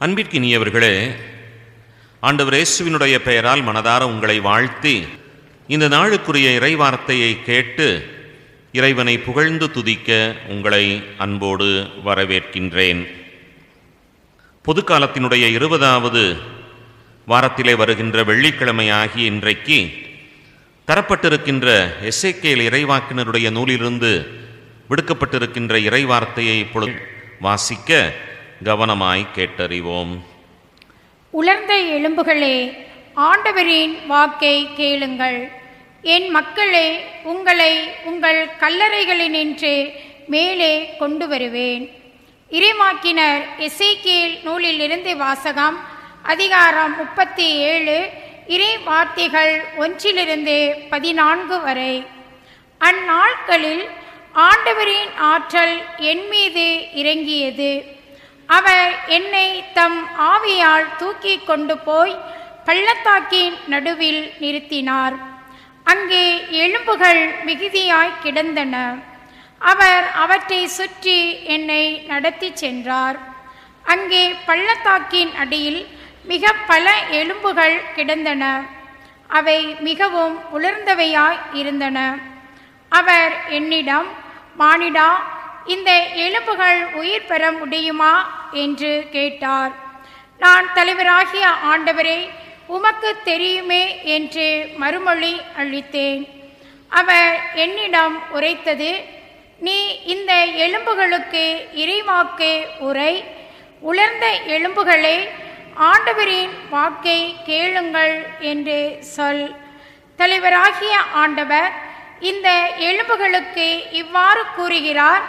அன்பிற்கினியவர்களே ஆண்டவர் இயேசுவினுடைய பெயரால் மனதார உங்களை வாழ்த்தி இந்த நாளுக்குரிய இறைவார்த்தையை கேட்டு இறைவனை புகழ்ந்து துதிக்க உங்களை அன்போடு வரவேற்கின்றேன். பொதுக்காலத்தினுடைய இருபதாவது வாரத்திலே வருகின்ற வெள்ளிக்கிழமை ஆகிய இன்றைக்கு தரப்பட்டிருக்கின்ற எஸ்ஏகேல் இறைவாக்கினருடைய நூலிலிருந்து விடுக்கப்பட்டிருக்கின்ற இறைவார்த்தையை இப்பொழுது வாசிக்க கவனமாய் கேட்டறிவோம். உலர்ந்த எலும்புகளே ஆண்டவரின் வாக்கை கேளுங்கள். என் மக்களே உங்களை உங்கள் கல்லறைகளினின்று மேலே கொண்டு வருவேன். இறைவாக்கினர் இசைக்கீழ் நூலிலிருந்து வாசகம் அதிகாரம் முப்பத்தி ஏழு இறை வார்த்தைகள் ஒன்றிலிருந்து பதினான்கு வரை. அந்நாட்களில் ஆண்டவரின் ஆற்றல் என் மீது இறங்கியது. அவர் என்னை தம் ஆவியால் தூக்கி கொண்டு போய் பள்ளத்தாக்கின் நடுவில் நிறுத்தினார். அங்கே எலும்புகள் மிகுதியாய் கிடந்தன. அவர் அவற்றை சுற்றி என்னை நடத்தி சென்றார். அங்கே பள்ளத்தாக்கின் அடியில் மிக பல எலும்புகள் கிடந்தன. அவை மிகவும் உலர்ந்தவையாய் இருந்தன. அவர் என்னிடம் மானிடா இந்த எலும்புகள் உயிர் பெற முடியுமா என்று கேட்டார். நான் தலைவராகிய ஆண்டவரே உமக்கு தெரியுமே என்று மறுமொழி அளித்தேன். அவர் என்னிடம் உரைத்தது நீ இந்த எலும்புகளுக்கு இறைவாக்கு உரை உலர்ந்த எலும்புகளே ஆண்டவரின் வாக்கை கேளுங்கள் என்று சொல். தலைவராகிய ஆண்டவர் இந்த எலும்புகளுக்கு இவ்வாறு கூறுகிறார்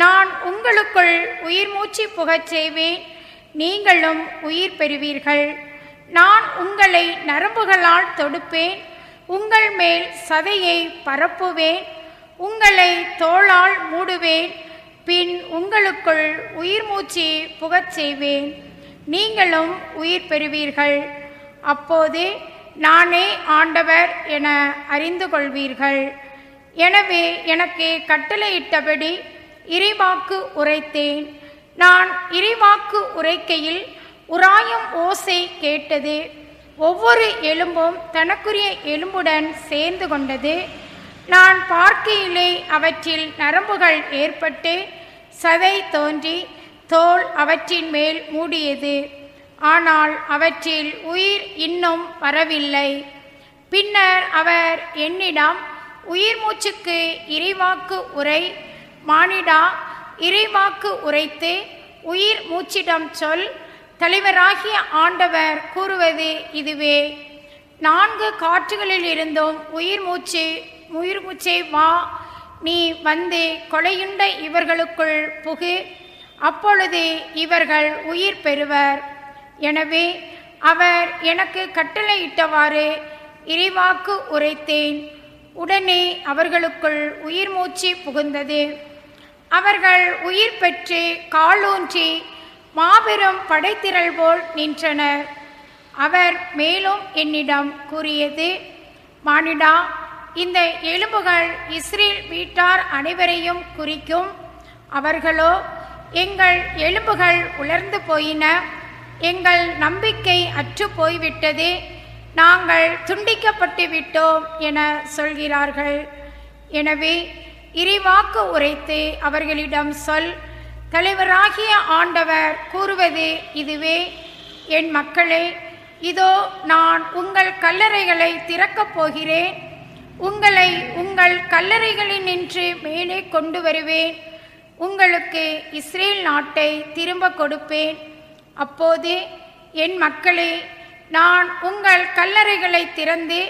நான் உங்களுக்குள் உயிர் மூச்சு புகச் செய்வேன் நீங்களும் உயிர் பெறுவீர்கள். நான் உங்களை நரம்புகளால் தொடுப்பேன் உங்கள் மேல் சதையை பரப்புவேன் உங்களை தோளால் மூடுவேன் பின் உங்களுக்குள் உயிர் மூச்சு புகச் செய்வேன் நீங்களும் உயிர் பெறுவீர்கள். அப்போது நானே ஆண்டவர் என அறிந்து கொள்வீர்கள். எனவே எனக்கு கட்டளையிட்டபடி இறைவாக்கு உரைத்தேன். நான் இறைவாக்கு உரைக்கையில் உராயும் ஓசை கேட்டது. ஒவ்வொரு எலும்பும் தனக்குரிய எலும்புடன் சேர்ந்து கொண்டது. நான் பார்க்கையிலே அவற்றில் நரம்புகள் ஏற்பட்டு சதை தோன்றி தோல் அவற்றின் மேல் மூடியது. ஆனால் அவற்றில் உயிர் இன்னும் வரவில்லை. பின்னர் அவர் என்னிடம் உயிர் மூச்சுக்கு இறைவாக்கு உரை மானிடா இறைவாக்கு உரைத்து உயிர் மூச்சிடம் சொல் தலைவராகிய ஆண்டவர் கூறுவது இதுவே. நான்கு காற்றுகளில் இருந்தும் உயிர் மூச்சு உயிர் மூச்சே வா நீ வந்து கொலையுண்ட இவர்களுக்குள் புகு அப்பொழுது இவர்கள் உயிர் பெறுவர். எனவே அவர் எனக்கு கட்டளையிட்டவாறு இறைவாக்கு உரைத்தேன். உடனே அவர்களுக்குள் உயிர் மூச்சு புகுந்தது. அவர்கள் உயிர் பெற்று காலூன்றி மாபெரும் படைத்திரள் போல் நின்றனர். அவர் மேலும் என்னிடம் கூறியது மானிடா இந்த எலும்புகள் இஸ்ரேல் வீட்டார் அனைவரையும் குறிக்கும். அவர்களோ எங்கள் எலும்புகள் உலர்ந்து போயின. எங்கள் நம்பிக்கை அற்று போய்விட்டது. நாங்கள் துண்டிக்கப்பட்டு விட்டோம் என சொல்கிறார்கள். எனவே இறைவாக்கு உரைத்து அவர்களிடம் சொல் தலைவராகிய ஆண்டவர் கூறுவது இதுவே. என் மக்களே இதோ நான் உங்கள் கல்லறைகளை திறக்கப் போகிறேன். உங்களை உங்கள் கல்லறைகளில் நின்று மேலே கொண்டு வருவேன். உங்களுக்கு இஸ்ரேல் நாட்டை திரும்ப கொடுப்பேன். அப்போது என் மக்களே நான் உங்கள் கல்லறைகளை திறந்து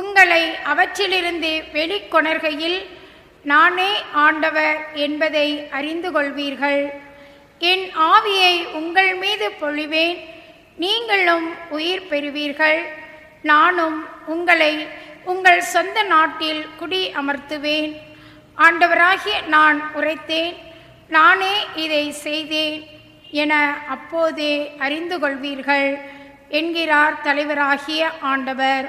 உங்களை அவற்றிலிருந்து வெளிக்கொணர்கையில் நானே ஆண்டவர் என்பதை அறிந்து கொள்வீர்கள். என் ஆவியை உங்கள் மீது பொழிவேன். நீங்களும் உயிர் பெறுவீர்கள். நானும் உங்களை உங்கள் சொந்த நாட்டில் குடி அமர்த்துவேன். ஆண்டவராகிய நான் உரைத்தேன். நானே இதை செய்தேன் என அப்போதே அறிந்து கொள்வீர்கள் என்கிறார் தலைவராகிய ஆண்டவர்.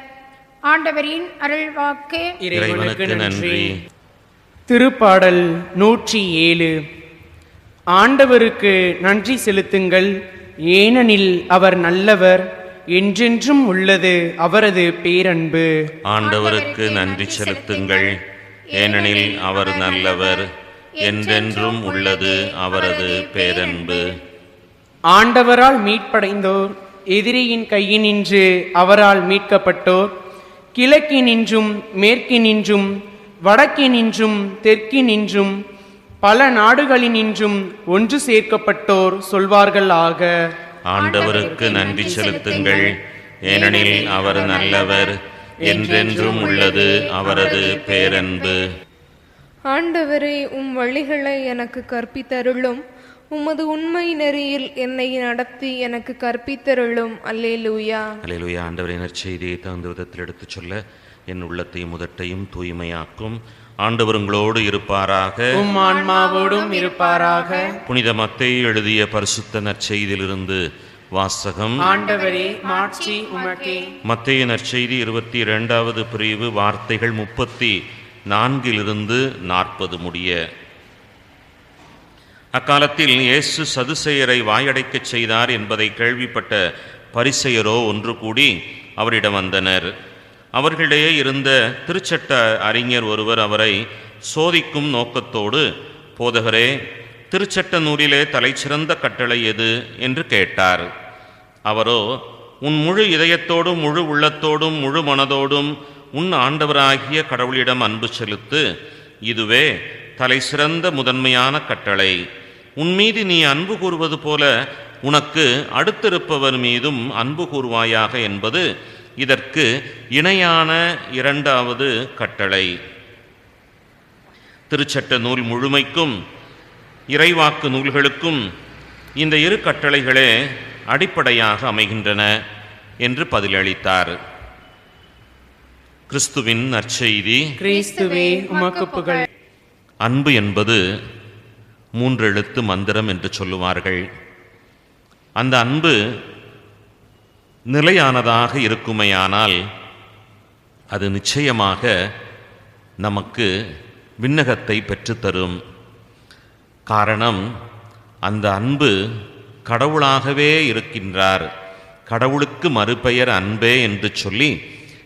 ஆண்டவரின் அருள்வாக்கு. இறைவனுக்கு நன்றி. திருப்பாடல் நூற்றி ஏழு. ஆண்டவருக்கு நன்றி செலுத்துங்கள். ஏனெனில் அவர் நல்லவர் என்றென்றும் உள்ளது அவரது பேரன்பு. ஆண்டவருக்கு நன்றி செலுத்துங்கள். ஏனெனில் அவர் நல்லவர் என்றென்றும் உள்ளது அவரது பேரன்பு. ஆண்டவரால் மீட்படைந்தோர் எதிரியின் கையினின்று அவரால் மீட்கப்பட்டோர் கிழக்கினின்றும் மேற்கினின்றும் வடக்கினின்றும் தெற்கினின்றும் பல நாடுகளினின்றும் ஒன்று சேர்க்கப்பட்டோர் சொல்வார்கள் ஆக. ஆண்டவருக்கு நன்றி செலுத்துங்கள். ஏனெனில் அவர் நல்லவர். என்றென்றும் உள்ளது அவரது பேரன்பு. ஆண்டவரே உம் வழிகளை எனக்கு கற்பித்தருளும். உமது உண்மை நெறியில் என்னை நடத்தி எனக்கு கற்பித்தருளும். அல்லேலூயா. அலையிலுயா ஆண்டவரை நற்செய்தியை தகுந்த விதத்தில் எடுத்துச் சொல்ல என் உள்ளத்தையும் முதட்டையும் தூய்மையாக்கும். ஆண்டவர் உங்களோடு இருப்பாராக. உம் ஆன்மாவோடும் இருப்பாராக. புனித மத்தேயு எழுதிய பரிசுத்த நற்செய்தியிலிருந்து வாசகம். ஆண்டவரே மாட்சி உமக்கே. மத்தேயு நற்செய்தி இருபத்தி இரண்டாவது பிரிவு வார்த்தைகள் முப்பத்தி நான்கிலிருந்து நாற்பது முடிய. அக்காலத்தில் இயேசு சதுசேயரை வாயடைக்கச் செய்தார் என்பதை கேள்விப்பட்ட பரிசெயரோ ஒன்று கூடி அவரிடம் வந்தனர். அவர்களிடையே இருந்த திருச்சட்ட அறிஞர் ஒருவர் அவரை சோதிக்கும் நோக்கத்தோடு போதகரே திருச்சட்ட நூலிலே தலைச்சிறந்த கட்டளை எது? என்று கேட்டார். அவரோ உன் முழு இதயத்தோடும் முழு உள்ளத்தோடும் முழு மனதோடும் உன் ஆண்டவராகிய கடவுளிடம் அன்பு செலுத்து இதுவே தலைசிறந்த முதன்மையான கட்டளை. உன் மீது நீ அன்பு கூறுவது போல உனக்கு அடுத்திருப்பவர் மீதும் அன்பு கூறுவாயாக என்பது இதற்கு இணையான இரண்டாவது கட்டளை. திருச்சட்ட நூல் முழுமைக்கும் இறைவாக்கு நூல்களுக்கும் இந்த இரு கட்டளைகளே அடிப்படையாக அமைகின்றன என்று பதிலளித்தார். கிறிஸ்துவின் நற்செய்தி. கிறிஸ்துவே அன்பு என்பது மூன்றெழுத்து மந்திரம் என்று சொல்லுவார்கள். அந்த அன்பு நிலையானதாக இருக்குமையானால் அது நிச்சயமாக நமக்கு விண்ணகத்தை பெற்றுத்தரும். காரணம் அந்த அன்பு கடவுளாகவே இருக்கின்றார். கடவுளுக்கு மறுபெயர் அன்பே என்று சொல்லி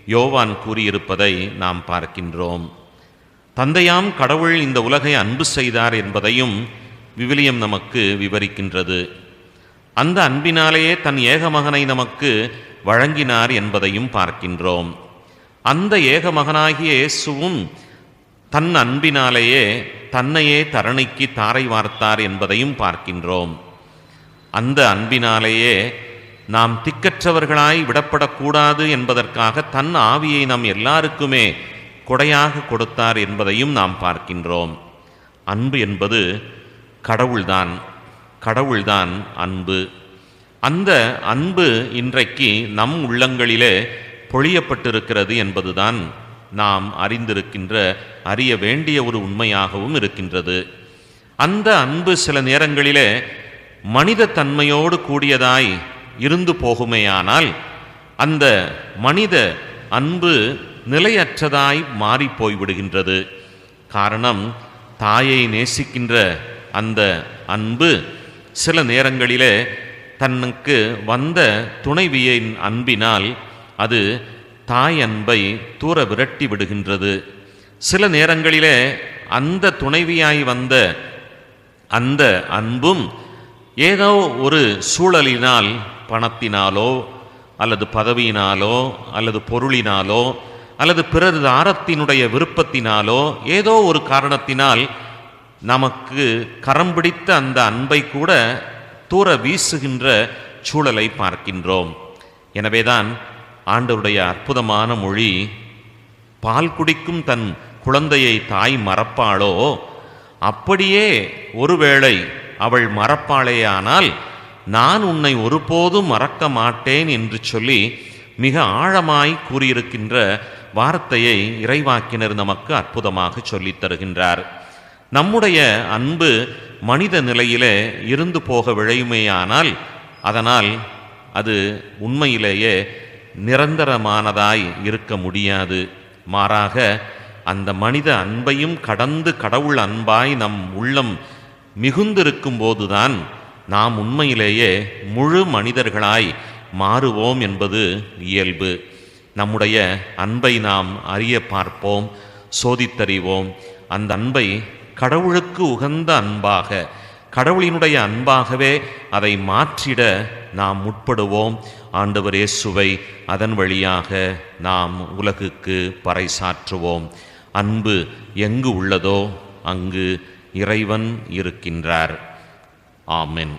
யோவான் கூறியிருப்பதை நாம் பார்க்கின்றோம். தந்தையாம் கடவுள் இந்த உலகை அன்பு செய்தார் என்பதையும் விவிலியம் நமக்கு விவரிக்கின்றது. அந்த அன்பினாலேயே தன் ஏகமகனை நமக்கு வழங்கினார் என்பதையும் பார்க்கின்றோம். அந்த ஏகமகனாகிய இயேசுவும் தன் அன்பினாலேயே தன்னையே தரணிக்கு தாரை வார்த்தார் என்பதையும் பார்க்கின்றோம். அந்த அன்பினாலேயே நாம் திக்கற்றவர்களாய் விடப்படக்கூடாது என்பதற்காக தன் ஆவியை நம் எல்லாருக்குமே கொடையாக கொடுத்தார் என்பதையும் நாம் பார்க்கின்றோம். அன்பு என்பது கடவுள்தான். கடவுள்தான் அன்பு. அந்த அன்பு இன்றைக்கு நம் உள்ளங்களிலே பொழியப்பட்டிருக்கிறது என்பதுதான் நாம் அறிந்திருக்கின்ற அறிய வேண்டிய ஒரு உண்மையாகவும் இருக்கின்றது. அந்த அன்பு சில நேரங்களிலே மனித தன்மையோடு கூடியதாய் இருந்து போகுமேயானால் அந்த மனித அன்பு நிலையற்றதாய் மாறி போய்விடுகின்றது காரணம் தாயை நேசிக்கின்ற அந்த அன்பு சில நேரங்களிலே தனக்கு வந்த துணைவியின் அன்பினால் அது தாய் அன்பை தூர விரட்டி விடுகின்றது. சில நேரங்களிலே அந்த துணைவியாய் வந்த அந்த அன்பும் ஏதோ ஒரு சூழலினால் பணத்தினாலோ அல்லது பதவியினாலோ அல்லது பொருளினாலோ அல்லது பிறரது ஆரத்தினுடைய விருப்பத்தினாலோ ஏதோ ஒரு காரணத்தினால் நமக்கு கரம் பிடித்த அந்த அன்பை கூட தூர வீசுகின்ற சூழலை பார்க்கின்றோம். எனவேதான் ஆண்டவருடைய அற்புதமான மொழி பால் குடிக்கும் தன் குழந்தையை தாய் மறப்பாளோ? அப்படியே ஒருவேளை அவள் மறப்பாளேயானால் நான் உன்னை ஒருபோதும் மறக்க மாட்டேன் என்று சொல்லி மிக ஆழமாய் கூறியிருக்கின்ற வார்த்தையை இறைவாக்கினர் நமக்கு அற்புதமாக சொல்லித் தருகின்றார். நம்முடைய அன்பு மனித நிலையிலே இருந்து போக விழையுமேயானால் அதனால் அது உண்மையிலேயே நிரந்தரமானதாய் இருக்க முடியாது. மாறாக அந்த மனித அன்பையும் கடந்து கடவுள் அன்பாய் நம் உள்ளம் மிகுந்திருக்கும் போதுதான் நாம் உண்மையிலேயே முழு மனிதர்களாய் மாறுவோம் என்பது இயல்பு. நம்முடைய அன்பை நாம் அறிய பார்ப்போம் சோதித்தறிவோம். அந்த அன்பை கடவுளுக்கு உகந்த அன்பாக கடவுளினுடைய அன்பாகவே அதை மாற்றிட நாம் முற்படுவோம். ஆண்டவர் இயேசுவை அதன் வழியாக நாம் உலகுக்கு பறைசாற்றுவோம். அன்பு எங்கு உள்ளதோ அங்கு இறைவன் இருக்கின்றார். ஆமென்.